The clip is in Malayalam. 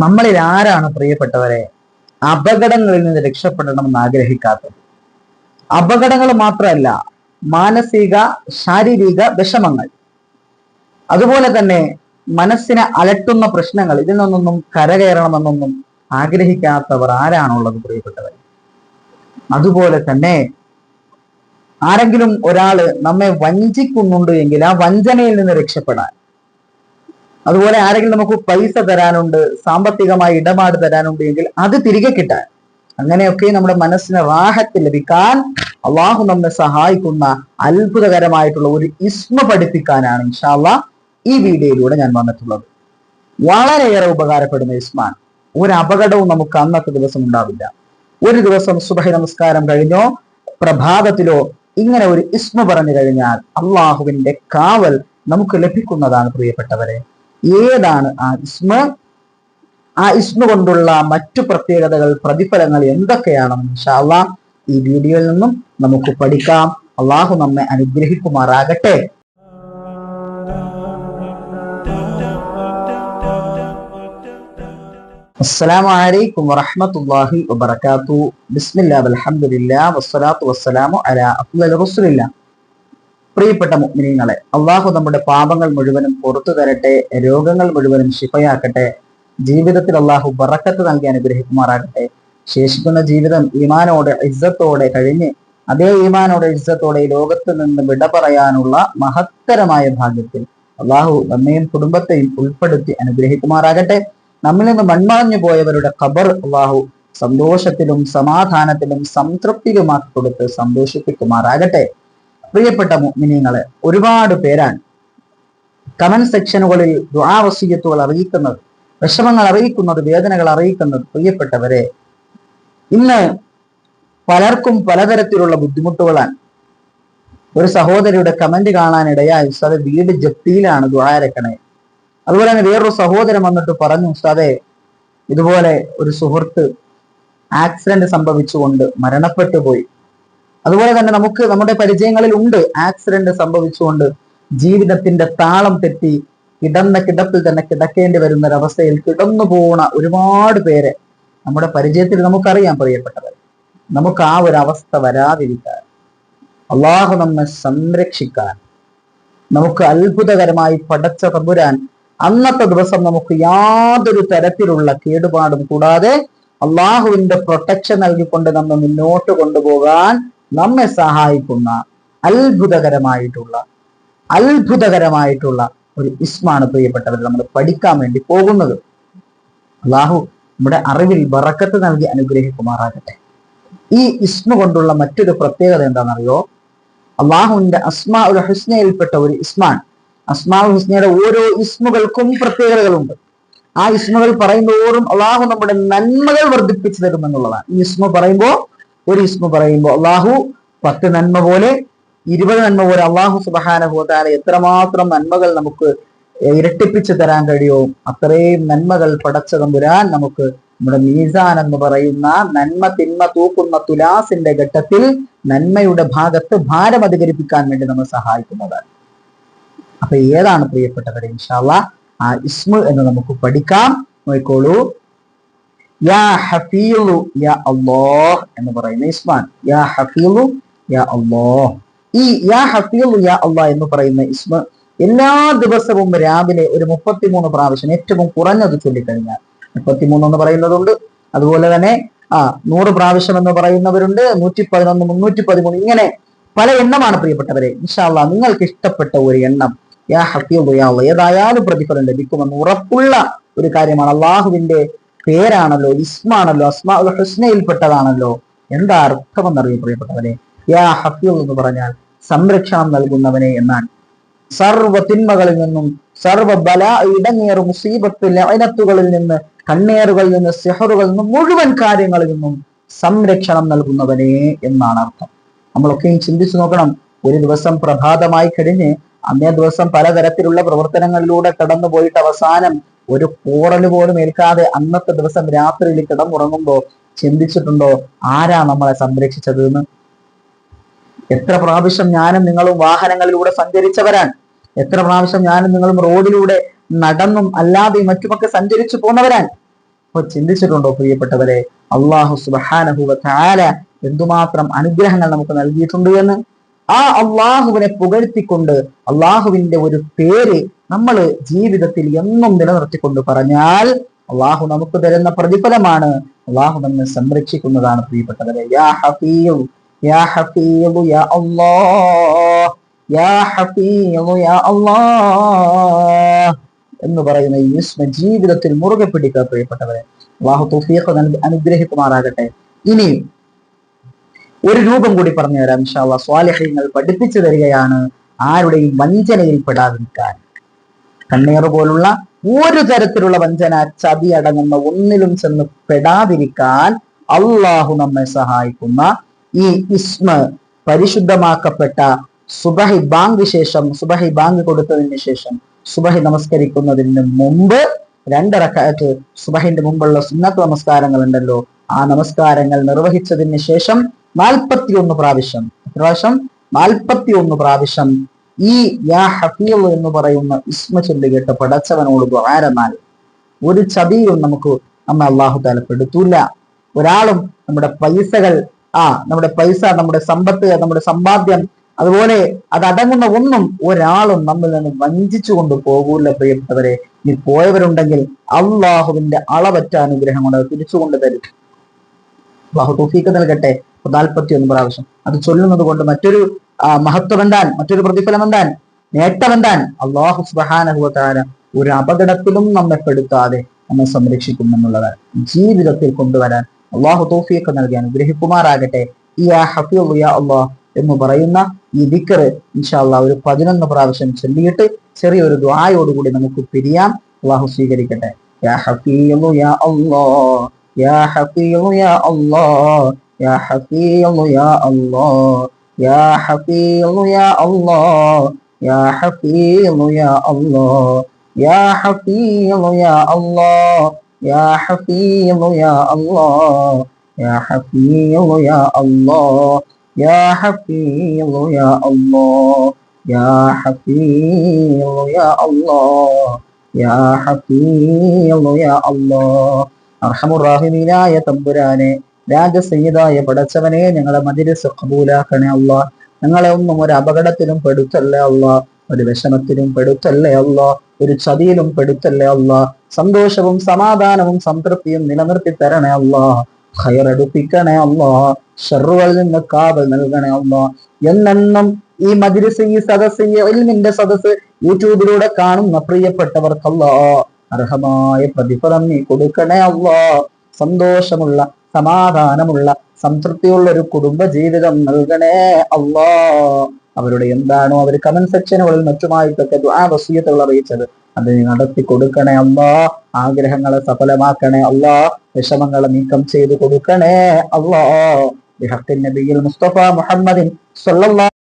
നമ്മളിൽ ആരാണ് പ്രിയപ്പെട്ടവരെ? അപകടങ്ങളിൽ നിന്ന് രക്ഷപ്പെടണമെന്ന് ആഗ്രഹിക്കാത്തത്. അപകടങ്ങൾ മാത്രമല്ല മാനസിക ശാരീരിക വിഷമങ്ങൾ. അതുപോലെ തന്നെ മനസ്സിനെ അലട്ടുന്ന പ്രശ്നങ്ങൾ ഇതിൽ നിന്നൊന്നും കരകയറണമെന്നൊന്നും ആഗ്രഹിക്കാത്തവർ ആരാണുള്ളത് പ്രിയപ്പെട്ടവർ അതുപോലെ തന്നെ ആരെങ്കിലും ഒരാൾ നമ്മെ വഞ്ചിക്കുന്നുണ്ട് എങ്കിൽ ആ വഞ്ചനയിൽ നിന്ന് രക്ഷപ്പെടാൻ അതുപോലെ ആരെങ്കിലും നമുക്ക് പൈസ തരാനുണ്ട് സാമ്പത്തികമായി ഇടപാട് തരാനുണ്ട് എങ്കിൽ അത് തിരികെ കിട്ടാൻ. അങ്ങനെയൊക്കെ നമ്മുടെ മനസ്സിന് റാഹത്ത് ലഭിക്കാൻ അള്ളാഹു നമ്മെ സഹായിക്കുന്ന അത്ഭുതകരമായിട്ടുള്ള ഒരു ഇസ്മ പഠിപ്പിക്കാനാണ് ഇൻഷാല്ല ഈ വീഡിയോയിലൂടെ ഞാൻ വന്നിട്ടുള്ളത്. വളരെയേറെ ഉപകാരപ്പെടുന്ന ഇസ്മാണ്. ഒരു അപകടവും നമുക്ക് അന്നത്തെ ദിവസം ഉണ്ടാവില്ല. ഒരു ദിവസം സുബഹി നമസ്കാരം കഴിഞ്ഞോ പ്രഭാതത്തിലോ ഇങ്ങനെ ഒരു ഇസ്മ പറഞ്ഞു കഴിഞ്ഞാൽ അള്ളാഹുവിന്റെ കാവൽ നമുക്ക് ലഭിക്കുന്നതാണ് പ്രിയപ്പെട്ടവരെ. ഏതാണ് ആ ഇസ്മ? ആ ഇസ്മ കൊണ്ടുള്ള മറ്റു പ്രത്യേകതകൾ പ്രതിഫലങ്ങൾ എന്തൊക്കെയാണെന്ന് ഇൻഷാല്ല ഈ വീഡിയോയിൽ നിന്നും നമുക്ക് പഠിക്കാം. അള്ളാഹു നമ്മെ അനുഗ്രഹിക്കുമാറാകട്ടെ. അലൈക്കും വറഹ്മത്തുള്ളാഹി വബറകാതു ബിസ്മില്ലാ വൽഹംദുലില്ലാ വസ്സലാത്തു വസ്സലാമു അലാ അഫ്ളൽ റസൂലില്ലാ പ്രിയപ്പെട്ട മുഅ്മിനീങ്ങളെ അള്ളാഹു നമ്മുടെ പാപങ്ങൾ മുഴുവനും പുറത്തു തരട്ടെ രോഗങ്ങൾ മുഴുവനും ശിഫയാക്കട്ടെ ജീവിതത്തിൽ അള്ളാഹു ബറക്കത്ത് നൽകി അനുഗ്രഹിക്കുമാറാകട്ടെ. ശേഷിക്കുന്ന ജീവിതം ഈമാനോടെ ഇജ്ജത്തോടെ കഴിഞ്ഞ് അതേ ഈമാനോടെ ഇജ്ജത്തോടെ ഈ ലോകത്ത് നിന്ന് വിട പറയാനുള്ള മഹത്തരമായ ഭാഗ്യത്തിൽ അള്ളാഹു നമ്മയും കുടുംബത്തെയും ഉൾപ്പെടുത്തി അനുഗ്രഹിക്കുമാറാകട്ടെ. നമ്മിൽ നിന്ന് മൺമറഞ്ഞു പോയവരുടെ ഖബർ അള്ളാഹു സന്തോഷത്തിലും സമാധാനത്തിലും സംതൃപ്തിയിലുമാക്കി കൊടുത്ത് സന്തോഷിപ്പിക്കുമാറാകട്ടെ. പ്രിയപ്പെട്ട മുഅ്മിനീങ്ങളെ ഒരുപാട് പേരാണ് കമന്റ് സെക്ഷനുകളിൽ ദുആവസീയത്തുകൾ അറിയിക്കുന്നത് വിഷമങ്ങൾ അറിയിക്കുന്നത് വേദനകൾ അറിയിക്കുന്നത് പ്രിയപ്പെട്ടവരെ ഇന്ന് പലർക്കും പലതരത്തിലുള്ള ബുദ്ധിമുട്ടുകളാണ്. ഒരു സഹോദരിയുടെ കമന്റ് കാണാനിടയായി ഉസ്താദെ വീട് ജപ്തിയിലാണ് ദുആരക്കണേ അതുപോലെ തന്നെ വേറൊരു സഹോദരൻ വന്നിട്ട് പറഞ്ഞു ഉസ്താദെ ഇതുപോലെ ഒരു സുഹൃത്ത് ആക്സിഡന്റ് സംഭവിച്ചുകൊണ്ട് മരണപ്പെട്ടു പോയി അതുപോലെ തന്നെ നമുക്ക് നമ്മുടെ പരിചയങ്ങളിൽ ഉണ്ട്. ആക്സിഡന്റ് സംഭവിച്ചുകൊണ്ട് ജീവിതത്തിന്റെ താളം തെറ്റി കിടന്ന കിടപ്പിൽ തന്നെ കിടക്കേണ്ടി വരുന്ന ഒരവസ്ഥയിൽ കിടന്നു പോണ ഒരുപാട് പേരെ നമ്മുടെ പരിചയത്തിൽ നമുക്കറിയാം പ്രിയപ്പെട്ടവർ നമുക്ക് ആ ഒരു അവസ്ഥ വരാതിരിക്കാൻ അള്ളാഹു നമ്മെ സംരക്ഷിക്കാൻ നമുക്ക് അത്ഭുതകരമായി പടച്ച തമ്പുരാൻ അന്നത്തെ ദിവസം നമുക്ക് യാതൊരു തരത്തിലുള്ള കേടുപാടും കൂടാതെ അള്ളാഹുവിന്റെ പ്രൊട്ടക്ഷൻ നൽകിക്കൊണ്ട് നമ്മൾ മുന്നോട്ട് കൊണ്ടുപോകാൻ നമ്മെ സഹായിക്കുന്ന അത്ഭുതകരമായിട്ടുള്ള അത്ഭുതകരമായിട്ടുള്ള ഒരു ഇസ്മാണ് പ്രിയപ്പെട്ടവർ നമ്മൾ പഠിക്കാൻ വേണ്ടി പോകുന്നത്. അള്ളാഹു നമ്മുടെ അറിവിൽ വറക്കത്ത് നൽകി അനുഗ്രഹിക്കുമാറാകട്ടെ. ഈ ഇസ്മ കൊണ്ടുള്ള മറ്റൊരു പ്രത്യേകത എന്താണെന്നറിയോ? അള്ളാഹുവിന്റെ അസ്മാ ഉൽ ഹുസ്നയിൽപ്പെട്ട ഒരു ഇസ്മാൻ അസ്മാ ഹുസ്നയുടെ ഓരോ ഇസ്മുകൾക്കും പ്രത്യേകതകളുണ്ട്. ആ ഇസ്മുകൾ പറയുമ്പോഴും അള്ളാഹു നമ്മുടെ നന്മകൾ വർദ്ധിപ്പിച്ചു തരുമെന്നുള്ളതാണ്. ഈ ഇസ്മ പറയുമ്പോൾ ഒരു ഇസ്മ പറയുമ്പോൾ അള്ളാഹു പത്ത് നന്മ പോലെ ഇരുപത് നന്മ പോലെ അള്ളാഹു സുബഹാനുഭവത്താല എത്രമാത്രം നന്മകൾ നമുക്ക് ഇരട്ടിപ്പിച്ചു തരാൻ കഴിയുമോ അത്രയും നന്മകൾ പടച്ച തമ്പുരാൻ നമുക്ക് നമ്മുടെ മീസാൻ എന്ന് പറയുന്ന നന്മ തിന്മ തൂക്കുന്ന തുലാസിന്റെ ഘട്ടത്തിൽ നന്മയുടെ ഭാഗത്ത് ഭാരം അധികരിപ്പിക്കാൻ വേണ്ടി നമ്മൾ സഹായിക്കുന്നതാണ്. അപ്പൊ ഏതാണ് പ്രിയപ്പെട്ടവരെ ഇൻഷാല്ല ആ ഇസ്മു എന്ന് നമുക്ക് പഠിക്കാം. നോക്കോളൂ യാ ഹഫീലു യാ അല്ലാഹ് എന്ന് പറയുന്ന ഇസ്മാൻ. യാ ഹഫീലു യാ അല്ലാഹ്. ഈ യാ ഹഫീലു യാ അല്ലാഹ് എന്ന് പറയുന്ന ഇസ്മ എല്ലാ ദിവസവും രാവിലെ ഒരു മുപ്പത്തിമൂന്ന് പ്രാവശ്യം ഏറ്റവും കുറഞ്ഞത് ചൊല്ലിക്കഴിഞ്ഞാൽ മുപ്പത്തിമൂന്ന് എന്ന് പറയുന്നതുണ്ട്. അതുപോലെ തന്നെ ആ നൂറ് പ്രാവശ്യം എന്ന് പറയുന്നവരുണ്ട്. നൂറ്റി പതിനൊന്ന് മുന്നൂറ്റി പതിമൂന്ന് ഇങ്ങനെ പല എണ്ണമാണ് പ്രിയപ്പെട്ടവരെ. ഇൻഷാല്ല നിങ്ങൾക്ക് ഇഷ്ടപ്പെട്ട ഒരു എണ്ണം യാ ഹഫീലു യാ ഏതായാലും പ്രതിഫലം ലഭിക്കുമെന്ന് ഉറപ്പുള്ള ഒരു കാര്യമാണ്. അള്ളാഹുവിന്റെ പേരാണല്ലോ ഇസ്മാണല്ലോ അസ്മാ ഹുസ്നയിൽപ്പെട്ടതാണല്ലോ. എന്താ അർത്ഥം പ്രിയപ്പെട്ടവരെ? യാ ഹഫീൽ എന്ന് പറഞ്ഞാൽ സംരക്ഷണം നൽകുന്നവനെ എന്നാണ്. സർവ തിന്മകളിൽ നിന്നും സർവ ബല ഇടങ്ങേർ മുസീബത്ത് ലൈനത്തുകളിൽ നിന്ന് കണ്ണേറുകളിൽ നിന്ന് സെഹറുകളിൽ നിന്നും മുഴുവൻ കാര്യങ്ങളിൽ നിന്നും സംരക്ഷണം നൽകുന്നവനെ എന്നാണ് അർത്ഥം. നമ്മളൊക്കെയും ചിന്തിച്ചു നോക്കണം. ഒരു ദിവസം പ്രഭാതമായി കഴിഞ്ഞ് അന്നേ ദിവസം പലതരത്തിലുള്ള പ്രവർത്തനങ്ങളിലൂടെ കടന്നു പോയിട്ട് അവസാനം ഒരു പോറൽ പോലും ഏൽക്കാതെ അന്നത്തെ ദിവസം രാത്രിയിൽ കിടന്നുറങ്ങുമ്പോ ചിന്തിച്ചിട്ടുണ്ടോ ആരാ നമ്മളെ സംരക്ഷിച്ചത് എന്ന്? എത്ര പ്രാവശ്യം ഞാനും നിങ്ങളും വാഹനങ്ങളിലൂടെ സഞ്ചരിച്ചവരാണ്. എത്ര പ്രാവശ്യം ഞാനും നിങ്ങളും റോഡിലൂടെ നടന്നും അല്ലാതെ മറ്റുമൊക്കെ സഞ്ചരിച്ചു പോന്നവരാണ്. അപ്പൊ ചിന്തിച്ചിട്ടുണ്ടോ പ്രിയപ്പെട്ടവരെ? അള്ളാഹു സുബാനഹുല എന്തുമാത്രം അനുഗ്രഹങ്ങൾ നമുക്ക് നൽകിയിട്ടുണ്ട് എന്ന്? ആ അള്ളാഹുവിനെ പുകഴ്ത്തിക്കൊണ്ട് അള്ളാഹുവിന്റെ ഒരു പേര് നമ്മൾ ജീവിതത്തിൽ എന്നും നിലനിർത്തിക്കൊണ്ട് പറഞ്ഞാൽ അള്ളാഹു നമുക്ക് തരുന്ന പ്രതിഫലമാണ്. അള്ളാഹു നമ്മെ സംരക്ഷിക്കുന്നതാണ് പ്രിയപ്പെട്ടവരെ. യാ യാ യാ യാ എന്ന് പറയുന്ന ഈ വിസ്മ ജീവിതത്തിൽ മുറുകെ പിടിക്കുക പ്രിയപ്പെട്ടവരെ. അള്ളാഹു തുഫീഖ് അനുഗ്രഹിക്കുമാറാകട്ടെ. ഇനി ഒരു രൂപം കൂടി പറഞ്ഞു തരാം ഇൻഷാല്ല സ്വാലഹ്യങ്ങൾ പഠിപ്പിച്ചു തരികയാണ്. ആരുടെയും വഞ്ചനയിൽ പെടാതിരിക്കാൻ കണ്ണീർ പോലുള്ള ഒരു തരത്തിലുള്ള വഞ്ചന ചതി അടങ്ങുന്ന ഒന്നിലും ചെന്ന് പെടാതിരിക്കാൻ അള്ളാഹു നമ്മെ സഹായിക്കുന്ന ഈ ഇസ്മ പരിശുദ്ധമാക്കപ്പെട്ട സുബഹി ബാങ്ക് ശേഷം സുബഹി ബാങ്ക് കൊടുത്തതിന് ശേഷം സുബഹി നമസ്കരിക്കുന്നതിന് മുമ്പ് രണ്ടറക്കാറ്റ് സുബഹിന്റെ മുമ്പുള്ള സുന്നത്ത് നമസ്കാരങ്ങൾ ഉണ്ടല്ലോ ആ നമസ്കാരങ്ങൾ നിർവഹിച്ചതിന് ശേഷം നാൽപ്പത്തിയൊന്ന് പ്രാവശ്യം. പ്രാവശ്യം? നാൽപ്പത്തിയൊന്ന് പ്രാവശ്യം. ഈ യാ ഹഫീൽ എന്ന് പറയുന്ന ഇസ്മ ചൊല്ലി കേട്ട് പടച്ചവനോട് ദ്വാരന്നാൽ ഒരു ചതിയും നമുക്ക് നമ്മെ അള്ളാഹു താലപ്പെടുത്തൂല ഒരാളും നമ്മുടെ പൈസകൾ ആ നമ്മുടെ പൈസ നമ്മുടെ സമ്പത്ത് നമ്മുടെ സമ്പാദ്യം അതുപോലെ അതടങ്ങുന്ന ഒന്നും ഒരാളും നമ്മിൽ നിന്ന് വഞ്ചിച്ചു കൊണ്ട് പോകൂല പ്രിയപ്പെട്ടവരെ. ഇനി പോയവരുണ്ടെങ്കിൽ അള്ളാഹുവിന്റെ അളവറ്റ അനുഗ്രഹം കൊണ്ട് തിരിച്ചുകൊണ്ട് തരും. അള്ളാഹു തോഫീക്ക് നൽകട്ടെ. നാൽപ്പത്തി ഒന്ന് പ്രാവശ്യം. അത് ചൊല്ലുന്നത് കൊണ്ട് മറ്റൊരു മഹത്വം എന്താൻ മറ്റൊരു പ്രതിഫലം എന്താൻ നേട്ടം എന്താൻ അള്ളാഹു സുബാനഹുവത്താര ഒരു അപകടത്തിലും നമ്മെ പെടുത്താതെ നമ്മെ സംരക്ഷിക്കുമെന്നുള്ളതാണ് ജീവിതത്തിൽ കൊണ്ടുവരാൻ അള്ളാഹു തോഫിയൊക്കെ നൽകി അനുഗ്രഹിക്കുമാറാകട്ടെ. ഈ ആ ഹഫീ അള്ളാഹ് എന്ന് പറയുന്ന ഈ ദിക്കർ ഇൻഷാല്ല ഒരു പതിനൊന്ന് പ്രാവശ്യം ചൊല്ലിയിട്ട് ചെറിയൊരു ദ്വായോടുകൂടി നമുക്ക് പിരിയാം. അള്ളാഹു സ്വീകരിക്കട്ടെ. യാ യാ യാ ഹഫീളു യാ അല്ലാഹ് യാ ഹഫീളു യാ അല്ലാഹ് യാ ഹഫീളു യാ അല്ലാഹ് യാ ഹഫീളു യാ അല്ലാഹ് യാ ഹഫീളു യാ അല്ലാഹ് യാ ഹഫീളു യാ അല്ലാഹ് يا حفيظ يا الله يا حفيظ يا الله يا حفيظ يا الله അർഹമുറാഹിമീനായ തമ്പുരാനെ രാജസയ്യതായ പടച്ചവനെ ഞങ്ങളെ മതിരസ് കബൂലാക്കണേ അല്ല ഞങ്ങളെ ഒന്നും ഒരു അപകടത്തിലും പെടുത്തല്ലേ അല്ല ഒരു വിഷമത്തിലും പെടുത്തല്ലേ അല്ല ഒരു ചതിയിലും പെടുത്തല്ലേ അല്ല സന്തോഷവും സമാധാനവും സംതൃപ്തിയും നിലനിർത്തി തരണേ അല്ല ഖയറടുപ്പിക്കണേ അല്ല ഷെറുകളിൽ നിന്ന് കാവൽ നൽകണേ അല്ല എന്നെന്നും ഈ മജിലിസ് ഈ സദസ് ഈ എൽമിന്റെ സദസ് യൂട്യൂബിലൂടെ കാണുന്ന പ്രിയപ്പെട്ടവർക്കല്ല അർഹമായ പ്രതിഫലം നീ കൊടുക്കണേ അല്ല സന്തോഷമുള്ള സമാധാനമുള്ള സംതൃപ്തിയുള്ള ഒരു കുടുംബ ജീവിതം നൽകണേ അള്ളാ. അവരുടെ എന്താണോ അവർ കമന്റ് സെക്ഷനുകളിൽ മറ്റുമായിട്ടൊക്കെ ആ വസീയത്തുകൾ അറിയിച്ചത്. അത് നടത്തി കൊടുക്കണേ അള്ളാ. ആഗ്രഹങ്ങളെ സഫലമാക്കണേ അള്ളാ. വിഷമങ്ങളെ നീക്കം ചെയ്തു കൊടുക്കണേ അള്ളാ. ബിഹത്തിൻ നബിയിൽ മുസ്തഫ മുഹമ്മദിൻ സല്ലല്ലാഹു